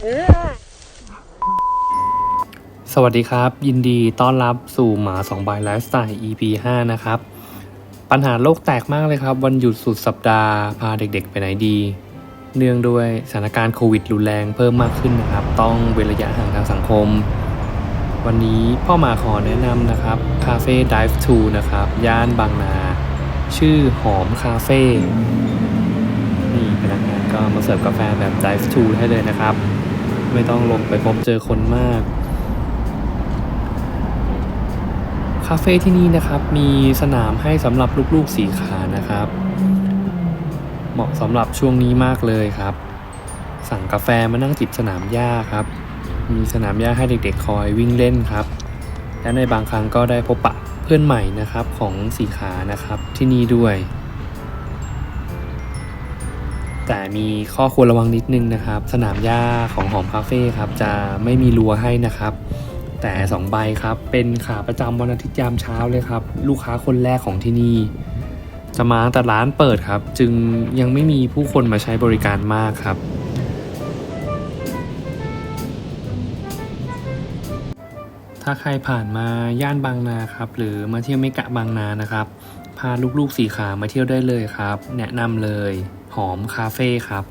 สวัสดีครับ ยินดีต้อนรับสู่หมา2ใบไลฟ์สไตล์ EP 5 นะครับ ปัญหาโลกแตกมากเลยครับ วันหยุดสุดสัปดาห์ พาเด็กๆ ไปไหนดี เนื่องด้วยสถานการณ์โควิดรุนแรงเพิ่มมากขึ้นนะครับ ต้องเว้นระยะห่างทางสังคม วันนี้พ่อหมาขอแนะนำนะครับ คาเฟ่ Dive to นะครับ ย่านบางนา ชื่อหอมคาเฟ่นี่พนักงานก็มาเสิร์ฟกาแฟแบบ Dive to ให้เลยนะครับ ไม่ต้องลงไปพบเจอคนมาก คาเฟ่ที่นี่นะครับมีสนามให้สำหรับลูกๆสีขานะครับ เหมาะสำหรับช่วงนี้มากเลยครับ สั่งกาแฟมานั่งจิบสนามหญ้าครับ มีสนามหญ้าให้เด็กๆ คอยวิ่งเล่นครับ และในบางครั้งก็ได้พบปะเพื่อนใหม่นะครับของสีขานะครับที่นี่ด้วย แต่มีข้อควรระวังนิดนึงนะครับ สนามหญ้าของหอมคาเฟ่ครับจะไม่มีรั้วให้นะครับ แต่สองใบครับ เป็นขาประจำวันอาทิตย์ยามเช้าเลยครับ ลูกค้าคนแรกของที่นี่จะมาแต่ร้านเปิดครับ จึงยังไม่มีผู้คนมาใช้บริการมากครับ ถ้าใครผ่านมาย่านบางนาครับ หรือมาเที่ยวเมกะบางนานะครับ พาลูกๆสีขามาเที่ยวได้เลยครับ แนะนำเลย หอมคาเฟ่ครับ